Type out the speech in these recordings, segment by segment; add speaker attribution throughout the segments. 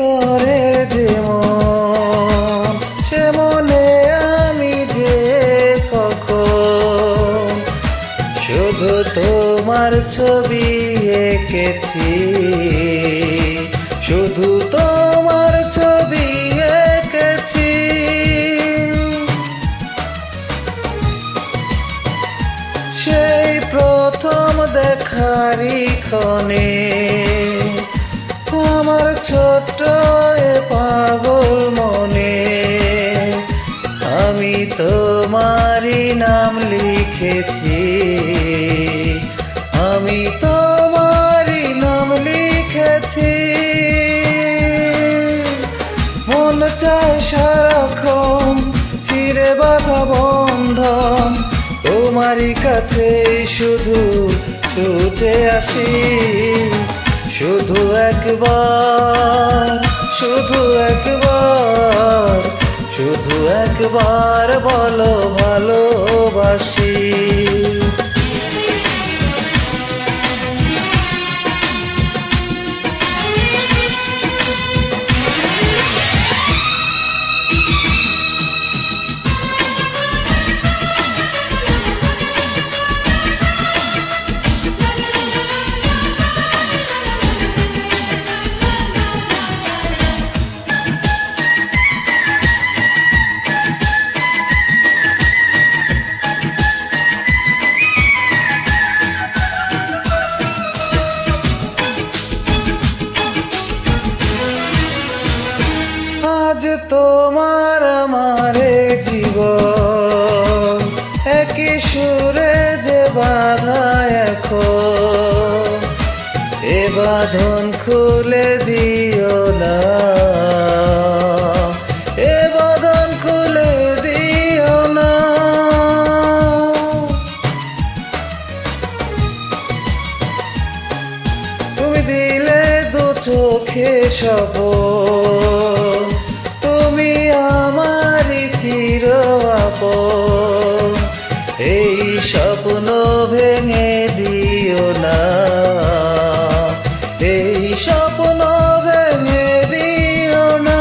Speaker 1: ভিতরে যেমন, সে মনে আমি যে কখন। শুধু তোমার ছবি এঁকেছি, শুধু তোমার ছবি এঁকেছি। সেই প্রথম দেখারি ক্ষণে তোমারই শুধু ছুটে আসি শুধু একবার শুধু একবার শুধু একবার বলো ভালোবাসি। আজ তোমার আমারে জীবন। একই সুরে যে বাধা এখন, এ বাঁধন খুলে দিও না। এ বাঁধন খুলে দিও না। তুমি দিলে দু চোখে সব এই স্বপ্ন ভেঙে দিও না। এই স্বপ্ন ভেঙে দিও না।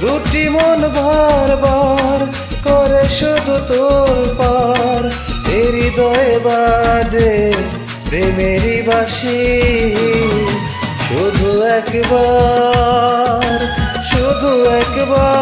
Speaker 1: দুটি মন বারবার করে শুধু তোর পার। হৃদয়ে বাজে প্রেমেরই বাসি শুধু একবার শুধু একবার।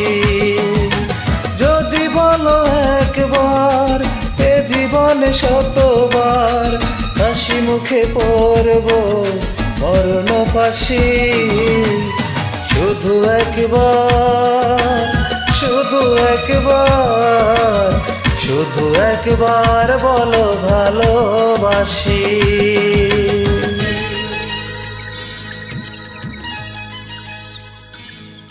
Speaker 1: মুখে পড়ব মরণ পাশে শুধু একবার শুধু একবার শুধু একবার বলো ভালোবাসি।